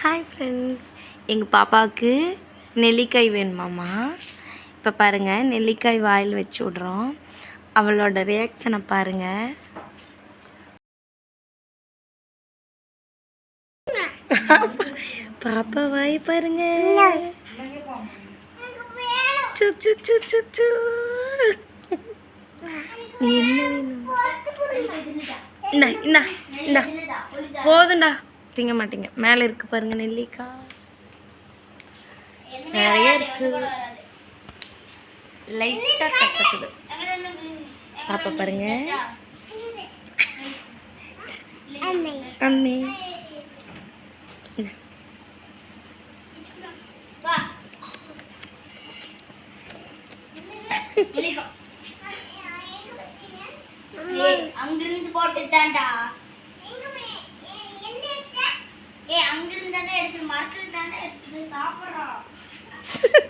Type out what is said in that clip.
Hi friends எங்கள் பாப்பாவுக்கு நெல்லிக்காய் வேணுமாம்மா? இப்போ பாருங்கள் நெல்லிக்காய் வாயில் வச்சு விட்றோம். அவளோட ரியாக்ஷனை பாருங்கள் பாப்பா வாய் பாருங்க. சு, சு, சு, சு, சு. என்ன வேணும்? இந்தா இந்தா இந்தா. திங்க மாட்டீங்க. மேலே இருக்கு பாருங்க நெல்லிக்காய். நிறைய இருக்கு. லைட்டாக கசக்குது. பாப்பா பாருங்க. அம்மே. அங்கிருந்து போட்டுதான்டா. அங்கிருந்து தானே மரத்துல தானே எடுத்து சாப்பிடுறோம்.